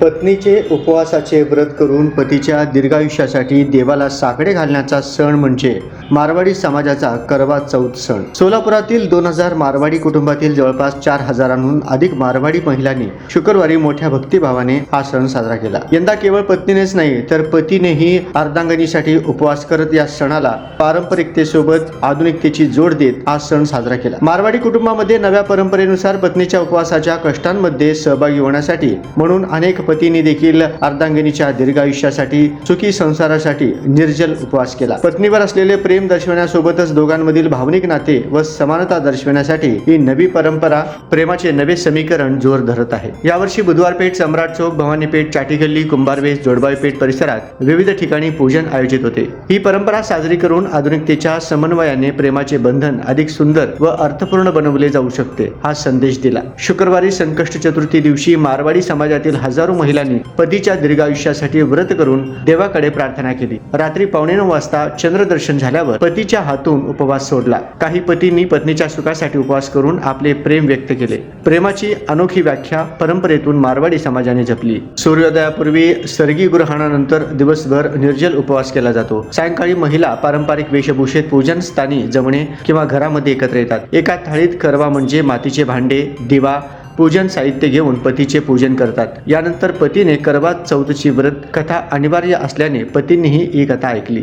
पत्नीचे उपवासाचे व्रत करून पतीच्या दीर्घायुष्यासाठी देवाला साकडे घालण्याचा सण म्हणजे मारवाडी समाजाचा करवा चौथ सण. सोलापुरातील दोन हजार मारवाडी कुटुंबातील जवळपास चार हजारांहून अधिक मारवाडी महिलांनी शुक्रवारी मोठ्या भक्तिभावाने हा सण साजरा केला. यंदा केवळ पत्नीनेच नाही तर पतीनेही अर्धांगणीसाठी उपवास करत या सणाला पारंपरिकतेसोबत आधुनिकतेची जोड देत हा सण साजरा केला. मारवाडी कुटुंबामध्ये नव्या परंपरेनुसार पत्नीच्या उपवासाच्या कष्टांमध्ये सहभागी होण्यासाठी म्हणून अनेक पतींनी देखील अर्धांगिनीच्या दीर्घायुष्यासाठी सुखी संसारासाठी निर्जल उपवास केला. पत्नीवर असलेले प्रेम दर्शवण्यासोबतच दोघांमधील भावनिक नाते व समानता दर्शवण्यासाठी ही नवी परंपरा प्रेमाचे नवे समीकरण जोर धरत आहे. यावर्षी बुधवार पेठ सम्राट चौक भवानी पेठ चाटीगल्ली कुंभारवेस जोडबाई पेठ परिसरात विविध ठिकाणी पूजन आयोजित होते. ही परंपरा साजरी करून आधुनिकतेच्या समन्वयाने प्रेमाचे बंधन अधिक सुंदर व अर्थपूर्ण बनवले जाऊ शकते हा संदेश दिला. शुक्रवारी संकष्ट चतुर्थी दिवशी मारवाडी समाजातील हजारो महिलांनी पतीच्या दीर्घायुष्यासाठी व्रत करून देवाकडे प्रार्थना केली. रात्री पावणे नऊ वाजता चंद्रदर्शन झाल्यावर झाल्यावर पतीच्या हातून उपवास सोडला. काही पतींनी पत्नीच्या सुखासाठी उपवास करून आपले प्रेम व्यक्त केले. प्रेमाची अनोखी व्याख्या परंपरेतून मारवाडी समाजाने जपली. सूर्योदयापूर्वी सर्गी ग्रहणानंतर दिवसभर निर्जल उपवास केला जातो. सायंकाळी महिला पारंपरिक वेशभूषेत पूजन स्थानी जमणे किंवा घरामध्ये एकत्र येतात. एका थाळीत करवा म्हणजे मातीचे भांडे दिवा पूजन साहित्य घेऊन पतीचे पूजन करतात. यानंतर पतीने करवा चौथची व्रत कथा अनिवार्य असल्याने पतींनीही ही कथा ऐकली.